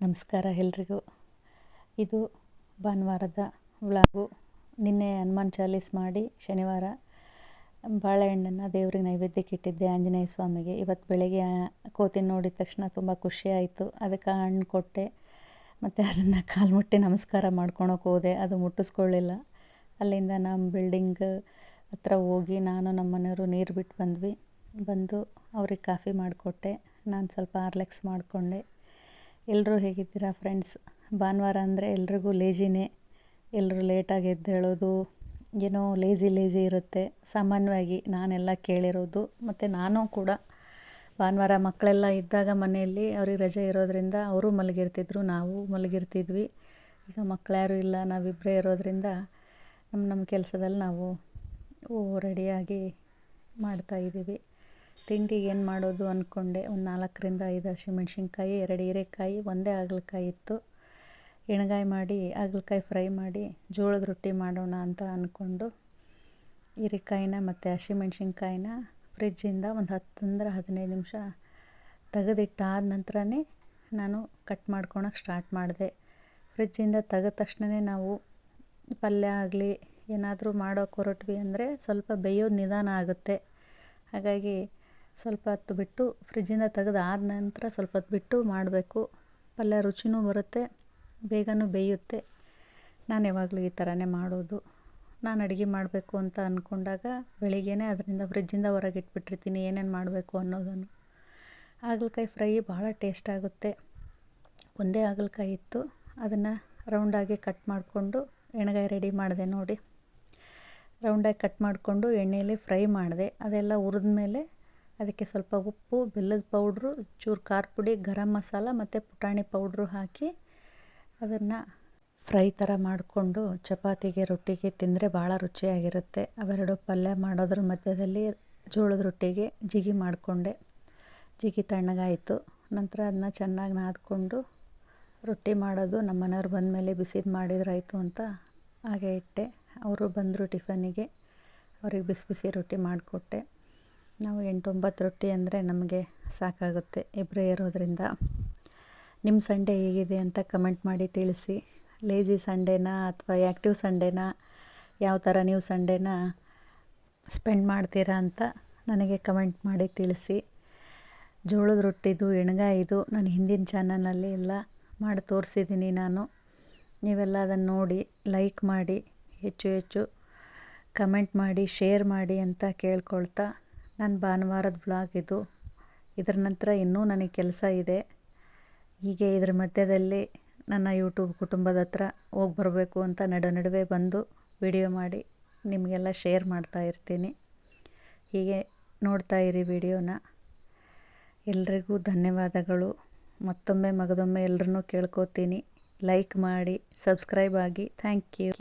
ನಮಸ್ಕಾರ ಎಲ್ರಿಗೂ. ಇದು ಭಾನುವಾರದ ವ್ಲಾಗು. ನಿನ್ನೆ ಹನುಮಾನ್ ಚಾಲೀಸ್ ಮಾಡಿ ಶನಿವಾರ ಬಾಳೆಹಣ್ಣನ್ನು ದೇವ್ರಿಗೆ ನೈವೇದ್ಯಕ್ಕೆ ಇಟ್ಟಿದ್ದೆ ಆಂಜನೇಯ ಸ್ವಾಮಿಗೆ. ಇವತ್ತು ಬೆಳಗ್ಗೆ ಕೋತಿ ನೋಡಿದ ತಕ್ಷಣ ತುಂಬ ಖುಷಿ ಆಯಿತು. ಅದಕ್ಕೆ ಹಣ್ಣು ಕೊಟ್ಟೆ. ಮತ್ತು ಅದನ್ನು ಕಾಲು ಮುಟ್ಟಿ ನಮಸ್ಕಾರ ಮಾಡ್ಕೊಳಕ್ಕೆ ಹೋದೆ. ಅದು ಮುಟ್ಟಿಸ್ಕೊಳ್ಳಿಲ್ಲ. ಅಲ್ಲಿಂದ ನಮ್ಮ ಬಿಲ್ಡಿಂಗ್ ಹತ್ರ ಹೋಗಿ ನಾನು ನಮ್ಮ ಮನೆಯವರು ನೀರು ಬಿಟ್ಟು ಬಂದ್ವಿ. ಬಂದು ಅವ್ರಿಗೆ ಕಾಫಿ ಮಾಡಿಕೊಟ್ಟೆ. ನಾನು ಸ್ವಲ್ಪ ಆರ್ಲೆಕ್ಸ್ ಮಾಡಿಕೊಂಡೆ. ಎಲ್ಲರೂ ಹೇಗಿದ್ದೀರಾ ಫ್ರೆಂಡ್ಸ್? ಭಾನುವಾರ ಅಂದರೆ ಎಲ್ರಿಗೂ ಲೇಜಿನೇ. ಎಲ್ಲರೂ ಲೇಟಾಗಿ ಎದ್ದೇಳೋದು ಏನೋ ಲೇಜಿ ಲೇಜಿ ಇರುತ್ತೆ. ಸಾಮಾನ್ಯವಾಗಿ ನಾನೆಲ್ಲ ಕೇಳಿರೋದು. ಮತ್ತು ನಾನು ಕೂಡ ಭಾನುವಾರ ಮಕ್ಕಳೆಲ್ಲ ಇದ್ದಾಗ ಮನೆಯಲ್ಲಿ ಅವ್ರಿಗೆ ರಜೆ ಇರೋದರಿಂದ ಅವರು ಮಲಗಿರ್ತಿದ್ರು, ನಾವು ಮಲಗಿರ್ತಿದ್ವಿ. ಈಗ ಮಕ್ಕಳ್ಯಾರು ಇಲ್ಲ ನಾವಿಬ್ಬರೇ ಇರೋದರಿಂದ ನಮ್ಮ ನಮ್ಮ ಕೆಲಸದಲ್ಲಿ ನಾವು ರೆಡಿಯಾಗಿ ಮಾಡ್ತಾಯಿದ್ದೀವಿ ತಿಂಡಿಗೆ ಏನು ಮಾಡೋದು ಅಂದ್ಕೊಂಡೆ ಒಂದು ನಾಲ್ಕರಿಂದ ಐದು ಹಸಿಮೆಣ್ಸಿನ್ಕಾಯಿ ಎರಡು ಹೀರೆಕಾಯಿ, ಒಂದೇ ಹಾಗಲಕಾಯಿ ಇತ್ತು. ಎಣ್ಗಾಯಿ ಮಾಡಿ, ಹಾಗಲಕಾಯಿ ಫ್ರೈ ಮಾಡಿ, ಜೋಳದ ರೊಟ್ಟಿ ಮಾಡೋಣ ಅಂತ ಅಂದ್ಕೊಂಡು ಹೀರೆಕಾಯಿನ ಮತ್ತು ಹಸಿಮೆಣ್ಸಿನ್ಕಾಯಿನ ಫ್ರಿಜ್ಜಿಂದ ಒಂದು ಹತ್ತಂದ್ರೆ ಹದಿನೈದು ನಿಮಿಷ ತೆಗೆದಿಟ್ಟಾದ ನಂತರನೇ ನಾನು ಕಟ್ ಮಾಡ್ಕೊಳಕ್ಕೆ ಸ್ಟಾರ್ಟ್ ಮಾಡಿದೆ. ಫ್ರಿಜ್ಜಿಂದ ತೆಗೆದ ತಕ್ಷಣವೇ ನಾವು ಪಲ್ಯ ಆಗಲಿ, ಏನಾದರೂ ಮಾಡೋಕೆ ಹೊರಟ್ವಿ ಅಂದರೆ ಸ್ವಲ್ಪ ಬೇಯೋದು ನಿಧಾನ ಆಗುತ್ತೆ. ಹಾಗಾಗಿ ಸ್ವಲ್ಪ ಹೊತ್ತು ಬಿಟ್ಟು ಫ್ರಿಜ್ಜಿಂದ ತೆಗೆದು ಆದ ನಂತರ ಸ್ವಲ್ಪ ಹೊತ್ತು ಬಿಟ್ಟು ಮಾಡಬೇಕು. ಪಲ್ಯ ರುಚಿನೂ ಬರುತ್ತೆ, ಬೇಗನೂ ಬೇಯುತ್ತೆ. ನಾನು ಯಾವಾಗಲೂ ಈ ಥರನೇ ಮಾಡೋದು. ನಾನು ಅಡುಗೆ ಮಾಡಬೇಕು ಅಂತ ಅಂದ್ಕೊಂಡಾಗ ಬೆಳಿಗ್ಗೆನೇ ಅದರಿಂದ ಫ್ರಿಜ್ಜಿಂದ ಹೊರಗೆ ಇಟ್ಬಿಟ್ಟಿರ್ತೀನಿ, ಏನೇನು ಮಾಡಬೇಕು ಅನ್ನೋದನ್ನು. ಹಾಗಲಕಾಯಿ ಫ್ರೈ ಭಾಳ ಟೇಸ್ಟ್ ಆಗುತ್ತೆ. ಒಂದೇ ಹಾಗಲಕಾಯಿ ಇತ್ತು. ಅದನ್ನು ರೌಂಡಾಗಿ ಕಟ್ ಮಾಡಿಕೊಂಡು ಎಣ್ಗಾಯಿ ರೆಡಿ ಮಾಡಿದೆ ನೋಡಿ. ರೌಂಡಾಗಿ ಕಟ್ ಮಾಡಿಕೊಂಡು ಎಣ್ಣೆಯಲ್ಲಿ ಫ್ರೈ ಮಾಡಿದೆ. ಅದೆಲ್ಲ ಹುರಿದ ಮೇಲೆ ಅದಕ್ಕೆ ಸ್ವಲ್ಪ ಉಪ್ಪು, ಬೆಲ್ಲದ ಪೌಡ್ರು ಚೂರು ಖಾರ ಪುಡಿ ಗರಂ ಮಸಾಲ ಮತ್ತು ಪುಟಾಣಿ ಪೌಡ್ರು ಹಾಕಿ ಅದನ್ನು ಫ್ರೈ ಥರ ಮಾಡಿಕೊಂಡು ಚಪಾತಿಗೆ ರೊಟ್ಟಿಗೆ ತಿಂದರೆ ಭಾಳ ರುಚಿಯಾಗಿರುತ್ತೆ. ಅವೆರಡು ಪಲ್ಯ ಮಾಡೋದ್ರ ಮಧ್ಯದಲ್ಲಿ ಜೋಳದ ರೊಟ್ಟಿಗೆ ಜಿಗಿ ಮಾಡಿಕೊಂಡೆ. ಜಿಗಿ ತಣ್ಣಗಾಯಿತು. ನಂತರ ಅದನ್ನ ಚೆನ್ನಾಗಿ ನಾದ್ಕೊಂಡು ರೊಟ್ಟಿ ಮಾಡೋದು ನಮ್ಮ ಮನೆಯವ್ರು ಬಂದಮೇಲೆ ಬಿಸಿದು ಮಾಡಿದ್ರಾಯಿತು ಅಂತ ಹಾಗೆ ಇಟ್ಟೆ. ಅವರು ಬಂದರು ಟಿಫನಿಗೆ ಅವ್ರಿಗೆ ಬಿಸಿ ಬಿಸಿ ರೊಟ್ಟಿ ಮಾಡಿಕೊಟ್ಟೆ. ನಾವು ಎಂಟೊಂಬತ್ತು ರೊಟ್ಟಿ ಅಂದರೆ ನಮಗೆ ಸಾಕಾಗುತ್ತೆ ಇಬ್ಬರು ಇರೋದರಿಂದ. ನಿಮ್ಮ ಸಂಡೇ ಹೇಗಿದೆ ಅಂತ ಕಮೆಂಟ್ ಮಾಡಿ ತಿಳಿಸಿ. ಲೇಜಿ ಸಂಡೇನಾ ಅಥವಾ ಆ್ಯಕ್ಟಿವ್ ಸಂಡೇನಾ ಯಾವ ಥರ ನೀವು ಸಂಡೇನ ಸ್ಪೆಂಡ್ ಮಾಡ್ತೀರಾ ಅಂತ ನನಗೆ ಕಮೆಂಟ್ ಮಾಡಿ ತಿಳಿಸಿ. ಜೋಳದ ರೊಟ್ಟಿದು, ಎಣ್ಗಾಯಿದು ನಾನು ಹಿಂದಿನ ಚಾನಲಲ್ಲಿ ಎಲ್ಲ ಮಾಡಿ ತೋರಿಸಿದ್ದೀನಿ ನಾನು. ನೀವೆಲ್ಲ ಅದನ್ನು ನೋಡಿ ಲೈಕ್ ಮಾಡಿ, ಹೆಚ್ಚು ಹೆಚ್ಚು ಕಮೆಂಟ್ ಮಾಡಿ ಶೇರ್ ಮಾಡಿ ಅಂತ ಕೇಳ್ಕೊಳ್ತಾ ನನ್ನ ಭಾನುವಾರದ ವ್ಲಾಗ್ ಇದು. ಇದರ ನಂತರ ಇನ್ನೂ ನನಗೆ ಕೆಲಸ ಇದೆ. ಹೀಗೆ ಇದ್ರ ಮಧ್ಯದಲ್ಲಿ ನನ್ನ ಯೂಟ್ಯೂಬ್ ಕುಟುಂಬದ ಹತ್ರ ಹೋಗಿ ಬರಬೇಕು ಅಂತ ನಡು ನಡುವೆ ಬಂದು ವಿಡಿಯೋ ಮಾಡಿ ನಿಮಗೆಲ್ಲ ಶೇರ್ ಮಾಡ್ತಾ ಇರ್ತೀನಿ. ಹೀಗೆ ನೋಡ್ತಾ ಇರಿ ವಿಡಿಯೋನ ಎಲ್ರಿಗೂ ಧನ್ಯವಾದಗಳು. ಮತ್ತೊಮ್ಮೆ ಮಗದೊಮ್ಮೆ ಎಲ್ಲರನ್ನೂ ಕೇಳ್ಕೊತೀನಿ. ಲೈಕ್ ಮಾಡಿ ಸಬ್ಸ್ಕ್ರೈಬ್ ಆಗಿ. Thank you